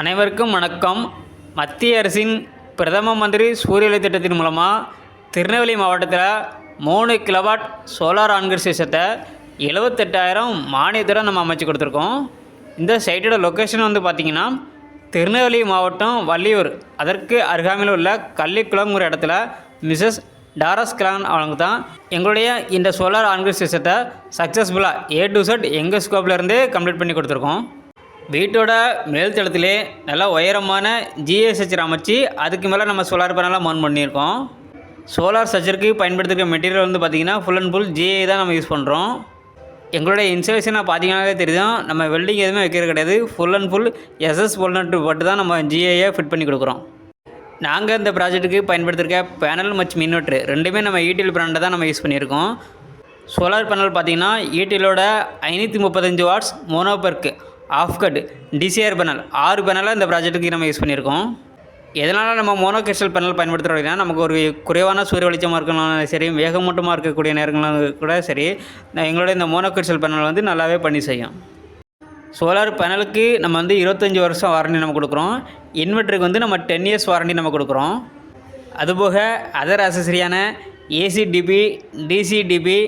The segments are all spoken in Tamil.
அனைவருக்கும் வணக்கம். மத்திய அரசின் பிரதம மந்திரி சூரியலை திட்டத்தின் மூலமாக திருநெல்வேலி மாவட்டத்தில் மூணு கிலோவாட் சோலார் ஆன்கர் சிஸ்டத்தை எழுபத்தெட்டாயிரம் மானியத்துடன் நம்ம அமைச்சு கொடுத்துருக்கோம். இந்த சைட்டோட லொக்கேஷன் வந்து பார்த்திங்கன்னா திருநெல்வேலி மாவட்டம் வள்ளியூர். அதற்கு அருகாமையில் உள்ள கள்ளிக்குளம்ங்கிற இடத்துல மிஸ்ஸஸ் டாரஸ் கிளான் அவங்க தான் எங்களுடைய இந்த சோலார் ஆன்கர் சிஸ்டத்தை சக்ஸஸ்ஃபுல்லாக ஏ டு செட் எங்கள் ஸ்கோப்லேருந்தே கம்ப்ளீட் பண்ணி கொடுத்துருக்கோம். வீட்டோட மேல் தளத்திலே நல்லா உயரமான ஜிஎஸ்ஹெச் அமைச்சு அதுக்கு மேலே நம்ம சோலார் பேனலாக மவுண்ட் பண்ணியிருக்கோம். சோலார் சர்ச்சருக்கு பயன்படுத்திருக்க மெட்டீரியல் வந்து பார்த்திங்கன்னா ஃபுல் அண்ட் ஃபுல் ஜிஏ தான் நம்ம யூஸ் பண்ணுறோம் எங்களுடைய இன்ஸ்டலேஷனை பார்த்தீங்கன்னாலே தெரியும் நம்ம வெல்டிங் எதுவுமே வைக்கிறது கிடையாது. Full and full SS bolt nut போட்டு தான் நம்ம ஜிஏயை ஃபிட் பண்ணி கொடுக்குறோம். நாங்கள் இந்த ப்ராஜெக்ட்டுக்கு பயன்படுத்திருக்க பேனல் மற்றும் இன்வெர்ட்ரு ரெண்டுமே நம்ம ஈட்டில் பிராண்டை தான் நம்ம யூஸ் பண்ணியிருக்கோம். சோலார் பேனல் பார்த்தீங்கன்னா ஈட்டிலோட ஐநூற்றி முப்பத்தஞ்சு வாட்ஸ் மோனோபர்க்கு ஆஃப் கட் டிசிஆர் பேனல் ஆறு பேனலாக இந்த ப்ராஜெக்ட்டுக்கு நம்ம யூஸ் பண்ணியிருக்கோம். எதனால் நம்ம மோனோகிறிஸ்டல் பேனல் பயன்படுத்துகிறோம் அப்படின்னா நமக்கு ஒரு குறைவான சூரிய வெளிச்சமாக இருக்கணும் சரி வேகமூட்டமாக இருக்கக்கூடிய நேரங்களும் கூட சரி நான் எங்களோட இந்த மோனோகிறிஸ்டல் பேனல் வந்து நல்லாவே பண்ணி செய்யும். சோலார் பேனலுக்கு நம்ம வந்து இருபத்தஞ்சி வருஷம் வாரண்டி நம்ம கொடுக்குறோம். இன்வெர்ட்டருக்கு வந்து நம்ம டென் இயர்ஸ் வாரண்டி நம்ம கொடுக்குறோம். அதுபோக other அசசரியான AC DB DC DB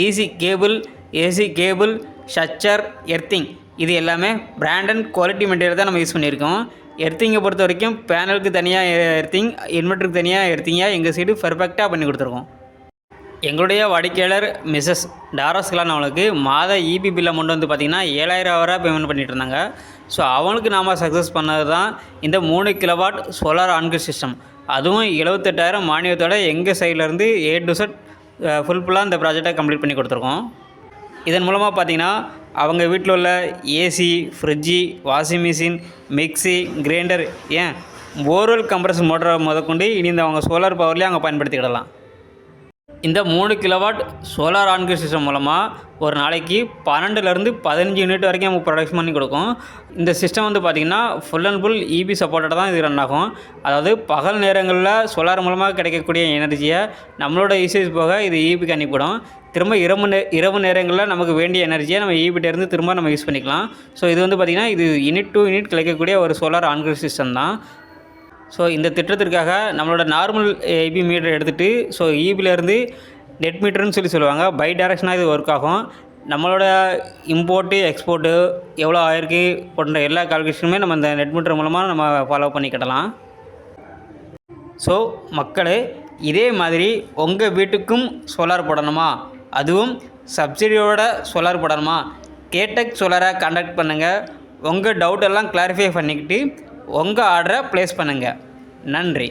DC cable AC cable ஷச்சர் earthing இது எல்லாமே பிராண்ட் அண்ட் குவாலிட்டி மெட்டீரியல் தான் நம்ம யூஸ் பண்ணியிருக்கோம். எர்த்திங்கை பொறுத்த வரைக்கும் பேனலுக்கு தனியாக எர்த்திங் இன்வெர்ட்டருக்கு தனியாக எர்த்திங்காக எங்கள் சைடு பர்ஃபெக்டாக பண்ணி கொடுத்துருக்கோம். எங்களுடைய வாடிக்கையாளர் மிஸ்ஸஸ் டாரஸ் கலான் அவங்களுக்கு மாத இபி பில் அமௌண்ட் வந்து பார்த்திங்கன்னா ஏழாயிரம் ரூபா பேமெண்ட் பண்ணிகிட்டு இருந்தாங்க. ஸோ அவங்களுக்கு நாம் சக்ஸஸ் பண்ணது தான் இந்த மூணு கிலோவாட் சோலார் ஆன்கர் சிஸ்டம் அதுவும் எழுபத்தெட்டாயிரம் மானியத்தோட எங்கள் சைட்லேருந்து ஏ டு செட் ஃபுல் ஃபுல்லாக இந்த ப்ராஜெக்டை கம்ப்ளீட் பண்ணி கொடுத்துருக்கோம். இதன் மூலமாக பார்த்தீங்கன்னா அவங்க வீட்டில் உள்ள ஏசி ஃப்ரிட்ஜி வாஷிங் மிஷின் மிக்ஸி கிரைண்டர் ஏன்? போர்வெல் கம்ப்ரஸர் மோட்டரை முதற்கொண்டு இனி இந்த அவங்க சோலார் பவர்லேயே அவங்க பயன்படுத்திக்கிடலாம். இந்த மூணு கிலோவாட் சோலார் ஆன்கர் சிஸ்டம் மூலமாக ஒரு நாளைக்கு பன்னெண்டுலேருந்து பதினஞ்சு யூனிட் வரைக்கும் நமக்கு ப்ரொடக்ஷன் பண்ணி கொடுக்கும். இந்த சிஸ்டம் வந்து பார்த்திங்கன்னா ஃபுல் அண்ட் ஃபுல் இபி சப்போர்ட்டாக தான் இது ரன் ஆகும். அதாவது பகல் நேரங்களில் சோலார் மூலமாக கிடைக்கக்கூடிய எனர்ஜியை நம்மளோட யூசேஜ் போக இது இபிக்கு அனுப்பிவிடும். திரும்ப இரவு நே இரவு நேரங்களில் நமக்கு வேண்டிய எனர்ஜியை நம்ம இபிட்டேருந்து திரும்ப நம்ம யூஸ் பண்ணிக்கலாம். ஸோ இது வந்து பார்த்திங்கன்னா இது யூனிட் டூ யூனிட் கிடைக்கக்கூடிய ஒரு சோலார் ஆன்கிரிட் சிஸ்டம் தான். ஸோ இந்த திட்டத்திற்காக நம்மளோட நார்மல் ஏபி மீட்டர் எடுத்துகிட்டு ஸோ ஈபிலேருந்து நெட் மீட்டர்னு சொல்லி சொல்லுவாங்க. பை டைரக்ஷனாக இது ஒர்க் ஆகும். நம்மளோட இம்போர்ட்டு எக்ஸ்போர்ட்டு எவ்வளோ ஆயிருக்கு போன்ற எல்லா கால்குலேஷனுமே நம்ம இந்த நெட் மீட்டர் மூலமாக நம்ம ஃபாலோ பண்ணிக்கிடலாம் ஸோ மக்களே இதே மாதிரி உங்கள் வீட்டுக்கும் சோலார் போடணுமா? அதுவும் சப்சிடியோட சோலார் போடணுமா? கேடெக் சோலாரை கான்டாக்ட் பண்ணுங்கள் உங்கள் டவுட் எல்லாம் கிளாரிஃபை பண்ணிக்கிட்டு உங்கள் ஆர்டரை ப்ளேஸ் பண்ணுங்கள் நன்றி.